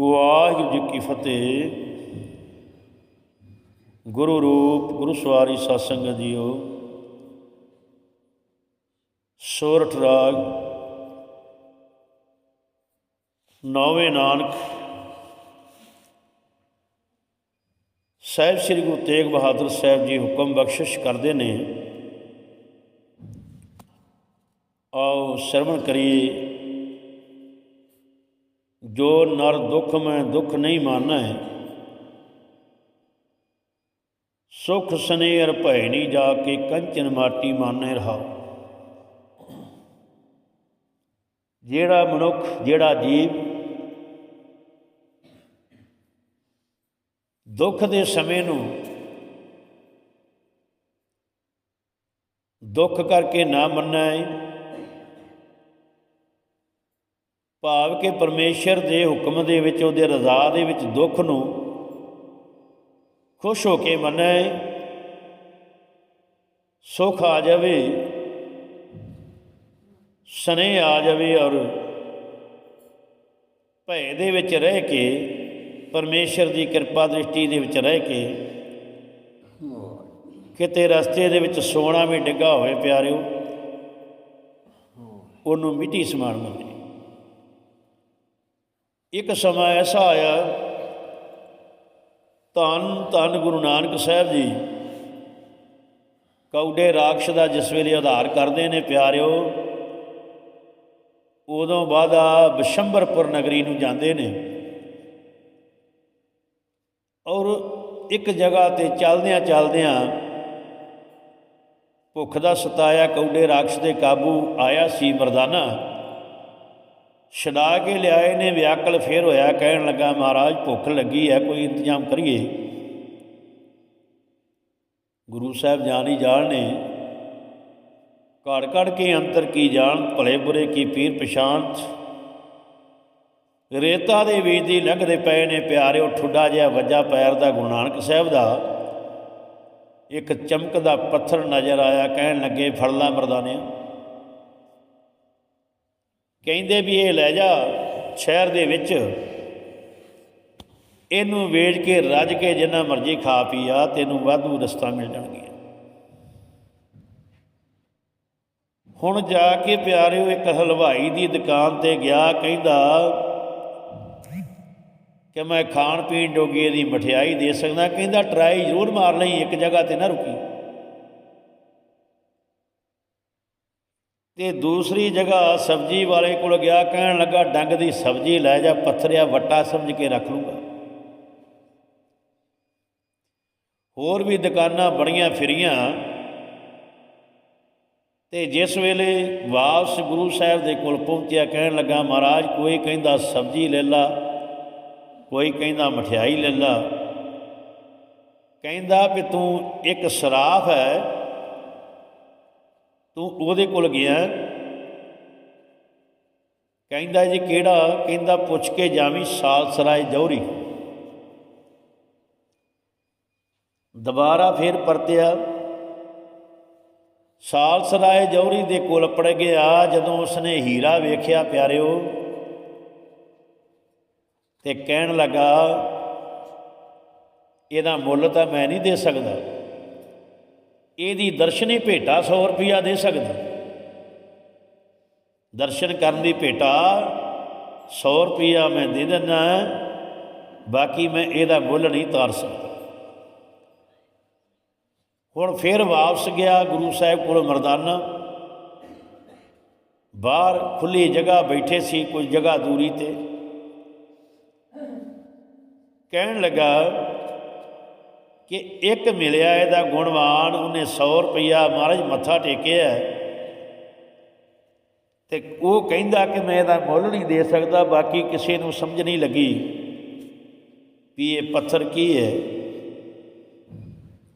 ਵਾਹਿਗੁਰੂ ਜੀ ਕੀ ਫਤਿਹ। ਗੁਰੂ ਰੂਪ, ਗੁਰੂ ਸਵਾਰੀ ਸਾਧ ਜੀਓ। ਸੋਰਠ ਰਾਗ। ਨੌਵੇਂ ਨਾਨਕ। ਸਾਹਿਬ ਸ੍ਰੀ ਗੁਰੂ ਤੇਗ ਬਹਾਦਰ ਸਾਹਿਬ ਜੀ ਹੁਕਮ ਬਖਸ਼ਿਸ਼ ਕਰਦੇ ਨੇ। ਆਓ ਸ਼ਰਵਣ ਕਰੀਏ। ਜੋ ਨਰ ਦੁੱਖ ਮੈਂ ਦੁੱਖ ਨਹੀਂ ਮਾਨਾ ਹੈ ਸੁਖ ਸਨੇਰ ਭੈ ਨਹੀਂ ਜਾ ਕੇ ਕੰਚਨ ਮਾਟੀ ਮਾਨੇ ਰਹਾਓ ਜਿਹੜਾ ਮਨੁੱਖ, ਜਿਹੜਾ ਜੀਵ ਦੁੱਖ ਦੇ ਸਮੇਂ ਨੂੰ ਦੁੱਖ ਕਰਕੇ ਨਾ ਮੰਨਣਾ ਭਾਵ ਕਿ ਪਰਮੇਸ਼ਰ ਦੇ ਹੁਕਮ ਦੇ ਵਿੱਚ, ਉਹਦੇ ਰਜ਼ਾ ਦੇ ਵਿੱਚ ਦੁੱਖ ਨੂੰ ਖੁਸ਼ ਹੋ ਕੇ ਮੰਨੇ, ਸੁਖ ਆ ਜਾਵੇ ਸਨੇ ਆ ਜਾਵੇ ਔਰ ਭੈ ਦੇ ਵਿੱਚ ਰਹਿ ਕੇ, ਪਰਮੇਸ਼ਰ ਦੀ ਕਿਰਪਾ ਦ੍ਰਿਸ਼ਟੀ ਦੇ ਵਿੱਚ ਰਹਿ ਕੇ, ਕਿਤੇ ਰਸਤੇ ਦੇ ਵਿੱਚ ਸੋਨਾ ਵੀ ਡਿੱਗਾ ਹੋਵੇ ਪਿਆਰਿਓ, ਉਹਨੂੰ ਮਿੱਟੀ ਸਮਾਨ ਮੰਨੇ। ਇੱਕ ਸਮਾਂ ਐਸਾ ਆਇਆ, ਧੰਨ ਧੰਨ ਗੁਰੂ ਨਾਨਕ ਸਾਹਿਬ ਜੀ ਕੌਡੇ ਰਾਖਸ਼ ਦਾ ਜਿਸ ਵੇਲੇ ਆਧਾਰ ਕਰਦੇ ਨੇ ਪਿਆਰਿਓ, ਉਦੋਂ ਬਾਅਦ ਆ ਬਿਸ਼ੰਬਰਪੁਰ ਨਗਰੀ ਨੂੰ ਜਾਂਦੇ ਨੇ। ਔਰ ਇੱਕ ਜਗ੍ਹਾ ਤੇ ਚੱਲਦਿਆਂ ਚੱਲਦਿਆਂ ਭੁੱਖ ਦਾ ਸਤਾਇਆ ਕੌਡੇ ਰਾਖਸ਼ ਦੇ ਕਾਬੂ ਆਇਆ ਸੀ ਮਰਦਾਨਾ। ਛਡਾ ਕੇ ਲਿਆਏ ਨੇ, ਵਿਆਕਲ ਫੇਰ ਹੋਇਆ, ਕਹਿਣ ਲੱਗਾ, ਮਹਾਰਾਜ, ਭੁੱਖ ਲੱਗੀ ਹੈ, ਕੋਈ ਇੰਤਜ਼ਾਮ ਕਰੀਏ? ਗੁਰੂ ਸਾਹਿਬ ਜਾਣੀ ਜਾਣ ਨੇ। ਘੜ ਘੜ ਕੇ ਅੰਤਰ ਕੀ ਜਾਣ, ਭਲੇ ਬੁਰੇ ਕੀ ਪੀਰ ਪਛਾਨਤ ਰੇਤਾ ਦੇ ਵਿੱਚ ਦੀ ਲੰਘਦੇ ਪਏ ਨੇ ਪਿਆਰਿਓ ਠੁੱਡਾ ਜਿਹਾ ਵੱਜਾ ਪੈਰ ਦਾ ਗੁਰੂ ਨਾਨਕ ਸਾਹਿਬ ਦਾ। ਇੱਕ ਚਮਕਦਾ ਪੱਥਰ ਨਜ਼ਰ ਆਇਆ, ਕਹਿਣ ਲੱਗੇ, ਫੜ ਲਾ ਮਰਦਾਨੇ ਕਹਿੰਦੇ ਵੀ ਇਹ ਲੈ ਜਾ ਸ਼ਹਿਰ ਦੇ ਵਿੱਚ। ਇਹਨੂੰ ਵੇਚ ਕੇ, ਰੱਜ ਕੇ ਜਿੰਨਾ ਮਰਜ਼ੀ ਖਾ ਪੀ ਆ, ਤੈਨੂੰ ਵਾਧੂ ਰਸਤਾ ਮਿਲ ਜਾਣਗੇ ਹੁਣ ਜਾ ਕੇ ਪਿਆਰਿਓ, ਇੱਕ ਹਲਵਾਈ ਦੀ ਦੁਕਾਨ ਤੇ ਗਿਆ, ਕਹਿੰਦਾ ਕਿ ਮੈਂ ਖਾਣ ਪੀਣ ਜੋਗੀ ਦੀ ਮਠਿਆਈ ਦੇ ਸਕਦਾ। ਕਹਿੰਦਾ, ਟਰਾਈ ਜ਼ਰੂਰ ਮਾਰ ਲਈ, ਇੱਕ ਜਗ੍ਹਾ ਤੇ ਨਾ ਰੁਕੀ। ਤੇ ਦੂਸਰੀ ਜਗ੍ਹਾ ਸਬਜ਼ੀ ਵਾਲੇ ਕੋਲ ਗਿਆ, ਕਹਿਣ ਲੱਗਾ, ਡੰਗ ਦੀ ਸਬਜ਼ੀ ਲੈ ਜਾ, ਪੱਥਰਿਆ ਵੱਟਾ ਸਮਝ ਕੇ ਰੱਖ ਲੂੰਗਾ। ਹੋਰ ਵੀ ਦੁਕਾਨਾਂ ਬੜੀਆਂ ਫਿਰੀਆਂ ਤੇ ਜਿਸ ਵੇਲੇ ਵਾਪਸ ਗੁਰੂ ਸਾਹਿਬ ਦੇ ਕੋਲ ਪਹੁੰਚਿਆ, ਕਹਿਣ ਲੱਗਾ, ਮਹਾਰਾਜ, ਕੋਈ ਕਹਿੰਦਾ ਸਬਜ਼ੀ ਲੈ ਲਾ, ਕੋਈ ਕਹਿੰਦਾ ਮਠਿਆਈ ਲੈ ਲਾ। ਕਹਿੰਦਾ ਵੀ, ਤੂੰ ਇੱਕ ਸਰਾਫ ਹੈ ਤੂੰ ਉਹਦੇ ਕੋਲ ਗਿਆ। ਕਹਿੰਦਾ ਜੀ, ਕਿਹੜਾ? ਕਹਿੰਦਾ, ਪੁੱਛ ਕੇ ਜਾਵੀਂ ਸਾਲ ਸਰਾਏ ਜੌਹਰੀ। ਦੁਬਾਰਾ ਫੇਰ ਪਰਤਿਆ। ਸਾਲ ਸਰਾਏ ਜੌਹਰੀ ਦੇ ਕੋਲ ਪੜ ਗਿਆ, ਜਦੋਂ ਉਸਨੇ ਹੀਰਾ ਵੇਖਿਆ, ਪਿਆਰਿਓ। ਤੇ ਕਹਿਣ ਲੱਗਾ, ਇਹਦਾ ਮੁੱਲ ਤਾਂ ਮੈਂ ਨਹੀਂ ਦੇ ਸਕਦਾ। ਇਹਦੀ ਦਰਸ਼ਨੀ ਭੇਟਾ 100 ਰੁਪਿਆ ਦੇ ਸਕਦਾ। ਦਰਸ਼ਨ ਕਰਨ ਦੀ ਭੇਟਾ 100 ਰੁਪਿਆ ਮੈਂ ਦੇ ਦਿੰਦਾ, ਬਾਕੀ ਮੈਂ ਇਹਦਾ ਮੁੱਲ ਨਹੀਂ ਤਾਰ ਸਕਦਾ। ਹੁਣ ਫਿਰ ਵਾਪਸ ਗਿਆ ਗੁਰੂ ਸਾਹਿਬ ਕੋਲ ਮਰਦਾਨਾ। ਬਾਹਰ ਖੁੱਲੀ ਜਗ੍ਹਾ ਬੈਠੇ ਸੀ ਕੋਈ ਜਗ੍ਹਾ ਦੂਰੀ ਤੇ। ਕਹਿਣ ਲੱਗਾ ਕਿ ਇੱਕ ਮਿਲਿਆ ਇਹਦਾ ਗੁਣਵਾਨ, ਉਹਨੇ 100 ਰੁਪਇਆ ਮਹਾਰਾਜ ਮੱਥਾ ਟੇਕਿਆ ਤੇ ਉਹ ਕਹਿੰਦਾ ਕਿ ਮੈਂ ਇਹਦਾ ਮੁੱਲ ਨਹੀਂ ਦੇ ਸਕਦਾ, ਬਾਕੀ ਕਿਸੇ ਨੂੰ ਸਮਝ ਨਹੀਂ ਲੱਗੀ ਵੀ ਇਹ ਪੱਥਰ ਕੀ ਹੈ।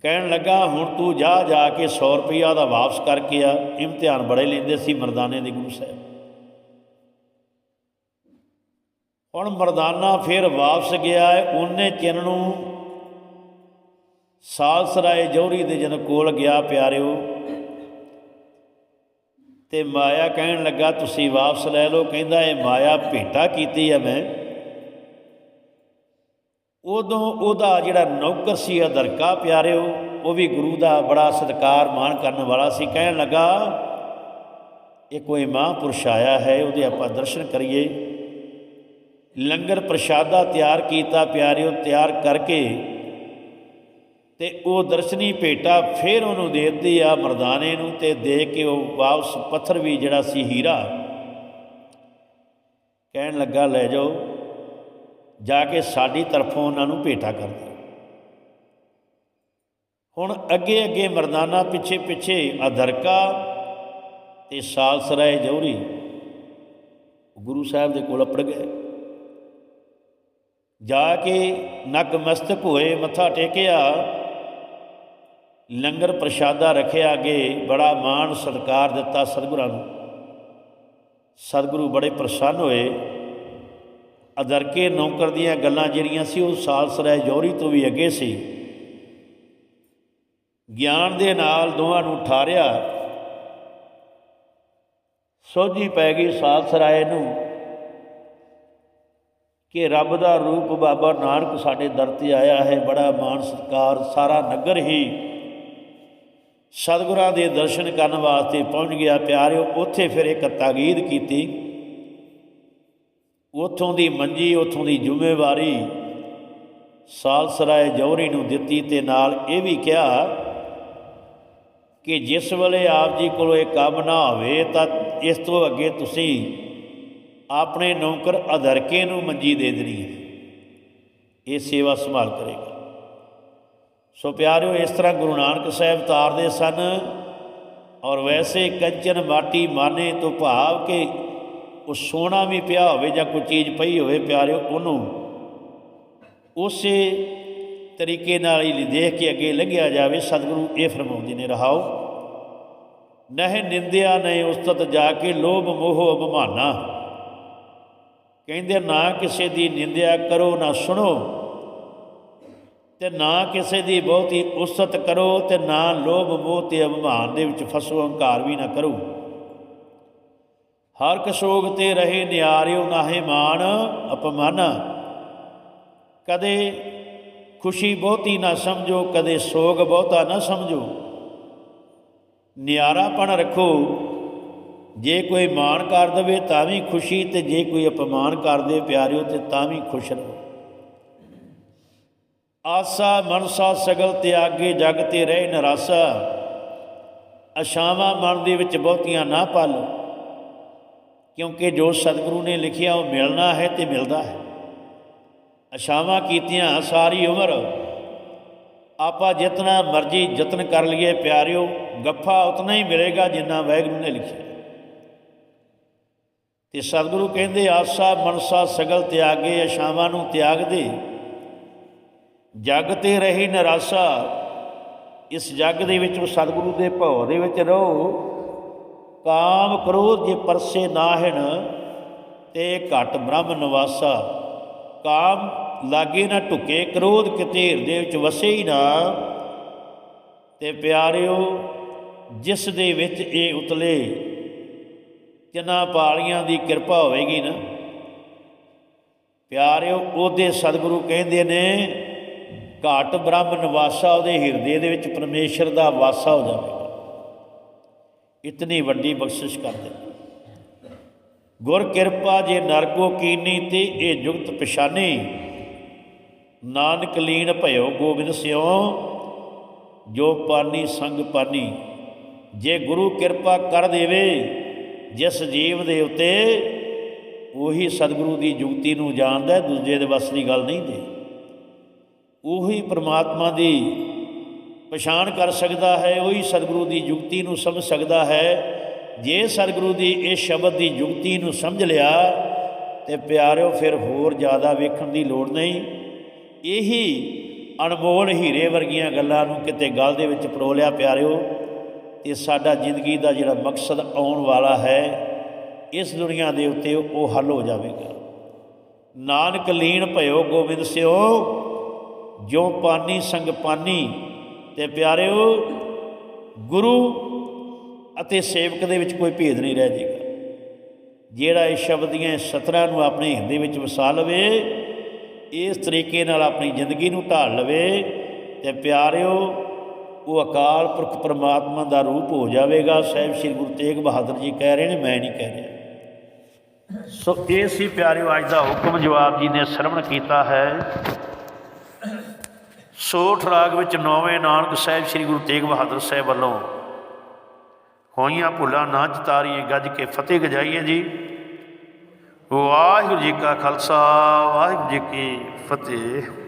ਕਹਿਣ ਲੱਗਾ, ਹੁਣ ਤੂੰ ਜਾ ਜਾ ਕੇ 100 ਰੁਪਇਆ ਦਾ ਵਾਪਸ ਕਰਕੇ ਆ। ਇਮਤਿਹਾਨ ਬੜੇ ਲੈਂਦੇ ਸੀ ਮਰਦਾਨੇ ਦੇ ਗੁਰੂ ਸਾਹਿਬ। ਹੁਣ ਮਰਦਾਨਾ ਫਿਰ ਵਾਪਸ ਗਿਆ, ਉਹਨੇ ਚਿੰਨ ਨੂੰ ਸਾਲਸਰਾਏ ਜੋਹਰੀ ਦੇ ਜਨ ਕੋਲ ਗਿਆ ਪਿਆਰਿਓ, ਤੇ ਮਾਇਆ ਕਹਿਣ ਲੱਗਾ, ਤੁਸੀਂ ਵਾਪਸ ਲੈ ਲਓ। ਕਹਿੰਦਾ, ਇਹ ਮਾਇਆ ਭੇਟਾ ਕੀਤੀ ਆ ਮੈਂ। ਉਦੋਂ ਉਹਦਾ ਜਿਹੜਾ ਨੌਕਰ ਸੀ ਅਦਰਕਾ ਪਿਆਰਿਓ, ਉਹ ਵੀ ਗੁਰੂ ਦਾ ਬੜਾ ਸਤਿਕਾਰ ਮਾਣ ਕਰਨ ਵਾਲਾ ਸੀ। ਕਹਿਣ ਲੱਗਾ, ਇਹ ਕੋਈ ਮਹਾਂਪੁਰਸ਼ ਆਇਆ ਹੈ, ਉਹਦੇ ਆਪਾਂ ਦਰਸ਼ਨ ਕਰੀਏ। ਲੰਗਰ ਪ੍ਰਸ਼ਾਦਾ ਤਿਆਰ ਕੀਤਾ ਪਿਆਰਿਓ, ਤਿਆਰ ਕਰਕੇ ਤੇ ਉਹ ਦਰਸ਼ਨੀ ਭੇਟਾ ਫਿਰ ਉਹਨੂੰ ਦੇ ਦਿੱਤੀ ਆ ਮਰਦਾਨੇ ਨੂੰ ਤੇ ਦੇ ਕੇ ਉਹ ਵਾਪਸ ਪੱਥਰ ਵੀ ਜਿਹੜਾ ਸੀ ਹੀਰਾ। ਕਹਿਣ ਲੱਗਾ, ਲੈ ਜਾਓ, ਜਾ ਕੇ ਸਾਡੀ ਤਰਫੋਂ ਉਹਨਾਂ ਨੂੰ ਭੇਟਾ ਕਰ ਦਿਓ। ਹੁਣ ਅੱਗੇ ਅੱਗੇ ਮਰਦਾਨਾ ਪਿੱਛੇ ਪਿੱਛੇ ਅਧਰਕਾ ਤੇ ਸਾਲਸਰਾਏ ਜੌਹਰੀ ਗੁਰੂ ਸਾਹਿਬ ਦੇ ਕੋਲ ਅਪੜ ਗਏ। ਜਾ ਕੇ ਨਕਮਸਤਕ ਹੋਏ, ਮੱਥਾ ਟੇਕਿਆ ਲੰਗਰ ਪ੍ਰਸ਼ਾਦਾ ਰੱਖਿਆ ਅੱਗੇ ਬੜਾ ਮਾਣ ਸਤਿਕਾਰ ਦਿੱਤਾ ਸਤਿਗੁਰਾਂ ਨੂੰ। ਸਤਿਗੁਰੂ ਬੜੇ ਪ੍ਰਸੰਨ ਹੋਏ। ਅਦਰਕੇ ਨੌਕਰ ਦੀਆਂ ਗੱਲਾਂ ਜਿਹੜੀਆਂ ਸੀ, ਉਹ ਸਾਲਸਰਾਏ ਜੌਹਰੀ ਤੋਂ ਵੀ ਅੱਗੇ ਸੀ। ਗਿਆਨ ਦੇ ਨਾਲ ਦੋਹਾਂ ਨੂੰ ਠਾਰਿਆ। ਸੋਝੀ ਪੈ ਗਈ ਸਾਲਸਰਾਏ ਨੂੰ ਕਿ ਰੱਬ ਦਾ ਰੂਪ ਬਾਬਾ ਨਾਨਕ ਸਾਡੇ ਦਰ ਤੇ ਆਇਆ ਹੈ। ਬੜਾ ਮਾਣ ਸਤਿਕਾਰ, ਸਾਰਾ ਨਗਰ ਹੀ ਸਤਿਗੁਰਾਂ ਦੇ ਦਰਸ਼ਨ ਕਰਨ ਵਾਸਤੇ ਪਹੁੰਚ ਗਿਆ ਪਿਆਰਿਓ, ਉੱਥੇ ਫਿਰ ਇੱਕ ਤਾਗੀਦ ਕੀਤੀ। ਉਥੋਂ ਦੀ ਮੰਜੀ, ਉਥੋਂ ਦੀ ਜ਼ਿੰਮੇਵਾਰੀ ਸਾਲਸਰਾਏ ਜੌਹਰੀ ਨੂੰ ਦਿੱਤੀ ਤੇ ਨਾਲ ਇਹ ਵੀ ਕਿਹਾ ਕਿ ਜਿਸ ਵੇਲੇ ਆਪ ਜੀ ਕੋਲੋਂ ਇਹ ਕੰਮ ਨਾ ਹੋਵੇ ਤਾਂ ਇਸ ਤੋਂ ਅੱਗੇ ਤੁਸੀਂ ਆਪਣੇ ਨੌਕਰ ਅਧਰਕੇ ਨੂੰ ਮੰਜੀ ਦੇ ਦੇਣੀ ਹੈ। ਇਹ ਸੇਵਾ ਸੰਭਾਲ ਕਰੇਗਾ। ਸੋ ਪਿਆਰਿਓ, ਇਸ ਤਰ੍ਹਾਂ ਗੁਰੂ ਨਾਨਕ ਸਾਹਿਬ ਤਾਰਦੇ ਸਨ ਔਰ ਵੈਸੇ ਕੰਚਨ ਮਾਟੀ ਮਾਨੇ ਤੋਂ ਭਾਵ ਕਿ ਉਹ ਸੋਨਾ ਵੀ ਪਿਆ ਹੋਵੇ ਜਾਂ ਕੋਈ ਚੀਜ਼ ਪਈ ਹੋਵੇ ਪਿਆਰਿਓ, ਉਹਨੂੰ ਉਸੇ ਤਰੀਕੇ ਨਾਲ ਹੀ ਦੇਖ ਕੇ ਅੱਗੇ ਲੰਘਿਆ ਜਾਵੇ, ਸਤਿਗੁਰੂ ਇਹ ਫਰਮਾਉਂਦੇ ਨੇ, ਰਹਾਓ, ਨਹਿ ਨਿੰਦਿਆ ਨਹੀਂ ਉਸਤਤ ਜਾ ਕੇ ਲੋਭ ਮੋਹ ਅਭਮਾਨਾ। ਕਹਿੰਦੇ ਨਾ ਕਿਸੇ ਦੀ ਨਿੰਦਿਆ ਕਰੋ, ਨਾ ਸੁਣੋ ਤੇ ਨਾ ਕਿਸੇ ਦੀ ਬਹੁਤੀ ਉਸਤ ਕਰੋ ਤੇ ਨਾ ਲੋਭ ਮੋਹ ਤੇ ਅਭਿਮਾਨ ਦੇ ਵਿੱਚ ਫਸੋ, ਹੰਕਾਰ ਵੀ ਨਾ ਕਰੋ। ਹਰ ਕਸ਼ੋਗ ਤੇ ਰਹੇ ਨਿਆਰਿਓ ਨਾਹੇ ਮਾਨ ਅਪਮਾਨਾ। ਕਦੇ ਖੁਸ਼ੀ ਬਹੁਤੀ ਨਾ ਸਮਝੋ, ਕਦੇ ਸੋਗ ਬਹੁਤਾ ਨਾ ਸਮਝੋ। ਨਿਆਰਾਪਣ ਰੱਖੋ। ਜੇ ਕੋਈ ਮਾਣ ਕਰ ਦਵੇ ਤਾਂ ਵੀ ਖੁਸ਼ੀ ਤੇ ਜੇ ਕੋਈ ਅਪਮਾਨ ਕਰ ਦੇ ਪਿਆਰਿਓ ਤੇ ਤਾਂ ਵੀ ਖੁਸ਼ ਰਹੋ। ਆਸਾ ਮਨਸਾ ਸਗਲ ਤਿਆਗੇ ਜਗ ਤੇ ਰਹਿ ਨਰਾਸਾ। ਅਸ਼ਾਵਾਂ ਮਨ ਦੇ ਵਿੱਚ ਬਹੁਤੀਆਂ ਨਾ ਪਾਲੋ, ਕਿਉਂਕਿ ਜੋ ਸਤਿਗੁਰੂ ਨੇ ਲਿਖਿਆ ਉਹ ਮਿਲਣਾ ਹੈ ਤੇ ਮਿਲਦਾ ਹੈ। ਅਸ਼ਾਵਾਂ ਕੀਤੀਆਂ ਸਾਰੀ ਉਮਰ, ਆਪਾਂ ਜਿਤਨਾ ਮਰਜ਼ੀ ਯਤਨ ਕਰ ਲਈਏ ਪਿਆਰਿਓ, ਗੱਫਾ ਉਤਨਾ ਹੀ ਮਿਲੇਗਾ ਜਿੰਨਾ ਵਾਹਿਗੁਰੂ ਨੇ ਲਿਖਿਆ। ਤੇ ਸਤਿਗੁਰੂ ਕਹਿੰਦੇ, ਆਸਾ ਮਨਸਾ ਸਗਲ ਤਿਆਗੇ, ਅਸ਼ਾਵਾਂ ਨੂੰ ਤਿਆਗ ਦੇ ਜਗ ਤੇ ਰਹੀ ਨਰਾਸਾ, ਇਸ ਜੱਗ ਦੇ ਵਿੱਚ ਉਹ ਸਤਿਗੁਰੂ ਦੇ ਭਉ ਦੇ ਵਿੱਚ ਰਹੋ। ਕਾਮ ਕ੍ਰੋਧ ਜੇ ਪਰਸੇ ਨਾਹਿਣ, ਤੇ ਘਟ ਬ੍ਰਹਮ ਨਿਵਾਸਾ। ਕਾਮ ਲਾਗੇ ਨਾ ਢੁਕੇ, ਕ੍ਰੋਧ ਕਿਤੇ ਹਿਰਦੇ ਵਿੱਚ ਵਸੇ ਹੀ ਨਾ। ਤੇ ਪਿਆਰਿਓ, ਜਿਸ ਦੇ ਵਿੱਚ ਇਹ ਉਤਲੇ ਕਿੰਨਾ ਪਾਲੀਆਂ ਦੀ ਕਿਰਪਾ ਹੋਵੇਗੀ ਨਾ। ਪਿਆਰਿਓ, ਉਹਦੇ ਸਤਿਗੁਰੂ ਕਹਿੰਦੇ ਨੇ ਘਾਟ ਬ੍ਰਹਮ ਨਿਵਾਸਾ ਉਹਦੇ ਹਿਰਦੇ ਦੇ ਵਿੱਚ ਪਰਮੇਸ਼ਰ ਦਾ ਵਾਸਾ ਹੋ ਜਾਵੇਗਾ। ਇਤਨੀ ਵੱਡੀ ਬਖਸ਼ਿਸ਼ ਕਰਦੇ ਗੁਰ ਕਿਰਪਾ ਜੇ ਨਰਕੋ ਕੀਨੀ ਤੇ ਇਹ ਜੁਗਤ ਪਛਾਨੀ। ਨਾਨਕ ਲੀਨ ਭਇਓ ਗੋਬਿੰਦ ਸਿਓ, ਜੋ ਪਾਨੀ ਸੰਗ ਪਾਨੀ। ਜੇ ਗੁਰੂ ਕਿਰਪਾ ਕਰ ਦੇਵੇ, ਜਿਸ ਜੀਵ ਦੇ ਉੱਤੇ ਉਹੀ ਸਤਿਗੁਰੂ ਦੀ ਜੁਗਤੀ ਨੂੰ ਜਾਣਦਾ, ਦੂਜੇ ਦੇ ਵੱਸ ਦੀ ਗੱਲ ਨਹੀਂ ਦੇ। ਉਹੀ ਪ੍ਰਮਾਤਮਾ ਦੀ ਪਛਾਣ ਕਰ ਸਕਦਾ ਹੈ, ਉਹੀ ਸਤਿਗੁਰੂ ਦੀ ਯੁਕਤੀ ਨੂੰ ਸਮਝ ਸਕਦਾ ਹੈ। ਜੇ ਸਤਿਗੁਰੂ ਦੀ ਇਹ ਸ਼ਬਦ ਦੀ ਯੁਕਤੀ ਨੂੰ ਸਮਝ ਲਿਆ, ਤੇ ਪਿਆਰਿਓ, ਫਿਰ ਹੋਰ ਜ਼ਿਆਦਾ ਵੇਖਣ ਦੀ ਲੋੜ ਨਹੀਂ। ਇਹੀ ਅਣਮੋਲ ਹੀਰੇ ਵਰਗੀਆਂ ਗੱਲਾਂ ਨੂੰ ਕਿਤੇ ਗੱਲ ਦੇ ਵਿੱਚ ਪਰੋ ਲਿਆ ਪਿਆਰਿਓ, ਤੇ ਸਾਡਾ ਜ਼ਿੰਦਗੀ ਦਾ ਜਿਹੜਾ ਮਕਸਦ ਆਉਣ ਵਾਲਾ ਹੈ, ਇਸ ਦੁਨੀਆ ਦੇ ਉੱਤੇ ਉਹ ਹੱਲ ਹੋ ਜਾਵੇਗਾ। ਨਾਨਕ ਲੀਨ ਭਇਓ ਗੋਬਿੰਦ ਸਿਓ। ਜੋ ਪਾਨੀ ਸੰਗ ਪਾਨੀ, ਤੇ ਪਿਆਰਿਓ, ਗੁਰੂ ਅਤੇ ਸੇਵਕ ਦੇ ਵਿੱਚ ਕੋਈ ਭੇਦ ਨਹੀਂ ਰਹਿ ਜਾਏਗਾ ਜਿਹੜਾ ਇਹ ਸ਼ਬਦ ਦੀਆਂ ਸਤਰਾਂ ਨੂੰ ਆਪਣੇ ਹਿਰਦੇ ਵਿੱਚ ਵਸਾ ਲਵੇ, ਇਸ ਤਰੀਕੇ ਨਾਲ ਆਪਣੀ ਜ਼ਿੰਦਗੀ ਨੂੰ ਢਾਲ ਲਵੇ, ਤੇ ਪਿਆਰਿਓ, ਉਹ ਅਕਾਲ ਪੁਰਖ ਪਰਮਾਤਮਾ ਦਾ ਰੂਪ ਹੋ ਜਾਵੇਗਾ। ਸਾਹਿਬ ਸ੍ਰੀ ਗੁਰੂ ਤੇਗ ਬਹਾਦਰ ਜੀ ਕਹਿ ਰਹੇ ਨੇ, ਮੈਂ ਨਹੀਂ ਕਹਿ ਰਿਹਾ। ਸੋ ਇਹ ਸੀ ਪਿਆਰਿਓ, ਅੱਜ ਦਾ ਹੁਕਮ ਜਵਾਬ ਜੀ ਨੇ ਸ਼ਰਵਣ ਕੀਤਾ ਹੈ। ਸੋਠ ਰਾਗ ਵਿੱਚ ਨੌਵੇਂ ਨਾਨਕ ਸਾਹਿਬ ਸ੍ਰੀ ਗੁਰੂ ਤੇਗ ਬਹਾਦਰ ਸਾਹਿਬ ਵੱਲੋਂ ਹੋਈਆਂ ਭੁੱਲਾਂ ਨਾ ਚਤਾਰੀਏ ਗੱਜ ਕੇ ਫਤਿਹ ਗਜਾਈਏ ਜੀ। ਵਾਹਿਗੁਰੂ ਜੀ ਕਾ ਖਾਲਸਾ, ਵਾਹਿਗੁਰੂ ਜੀ ਕੀ ਫਤਿਹ।